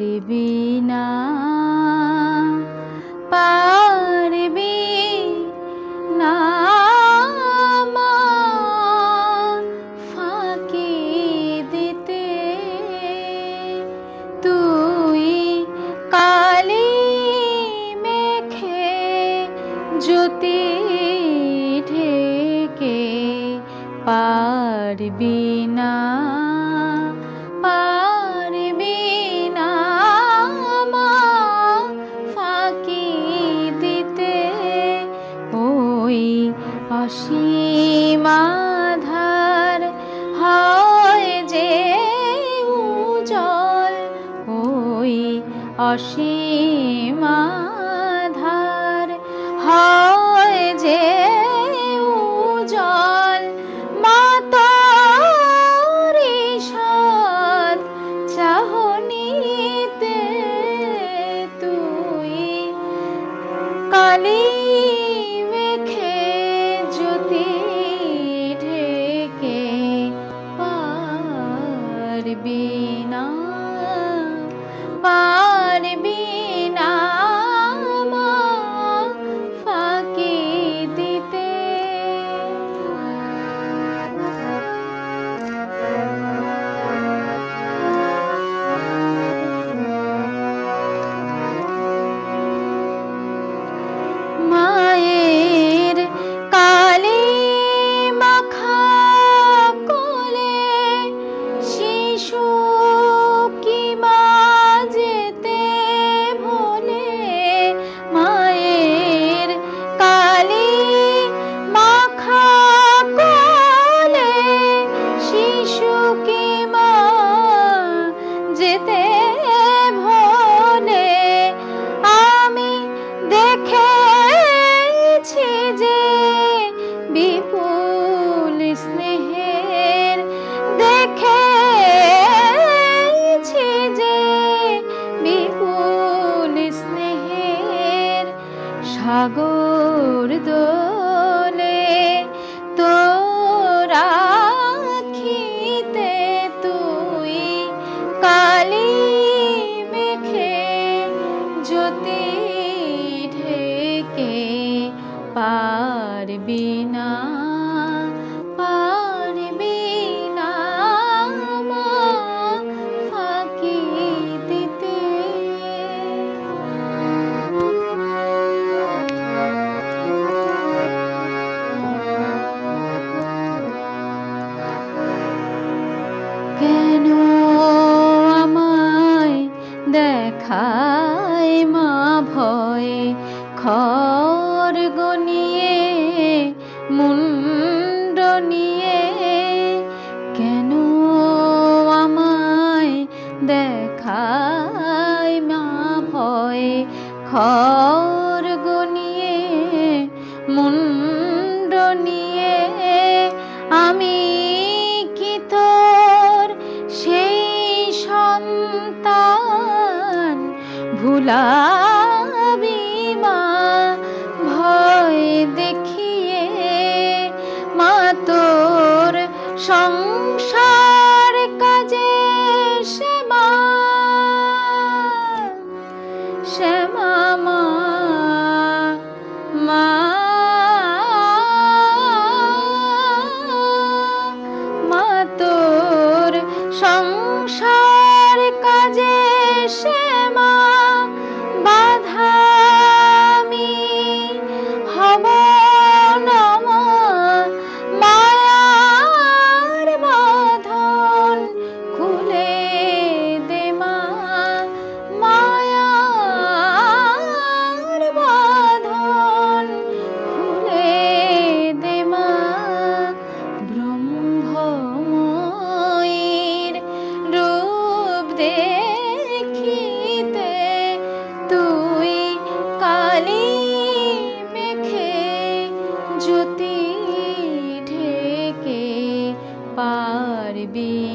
না পারবি না ফাঁকি দিতে। তুই কালি মেখে জ্যোতি ঢেকে পারবি অসীমাধার হয় যে ওই হয় যে যেতে ভোলে আমি দেখেছি যে বিপুল স্নেহের দেখেছি যে বিপুল স্নেহের সাগর দোলে দেখায় মা ভয়ে খর গনিয়ে মুন্ড নিয়ে কেন আমায় দেখায় মা ভয়ে খর ভুলাবি মা ভয় দেখিয়ে মা তোর সংসার be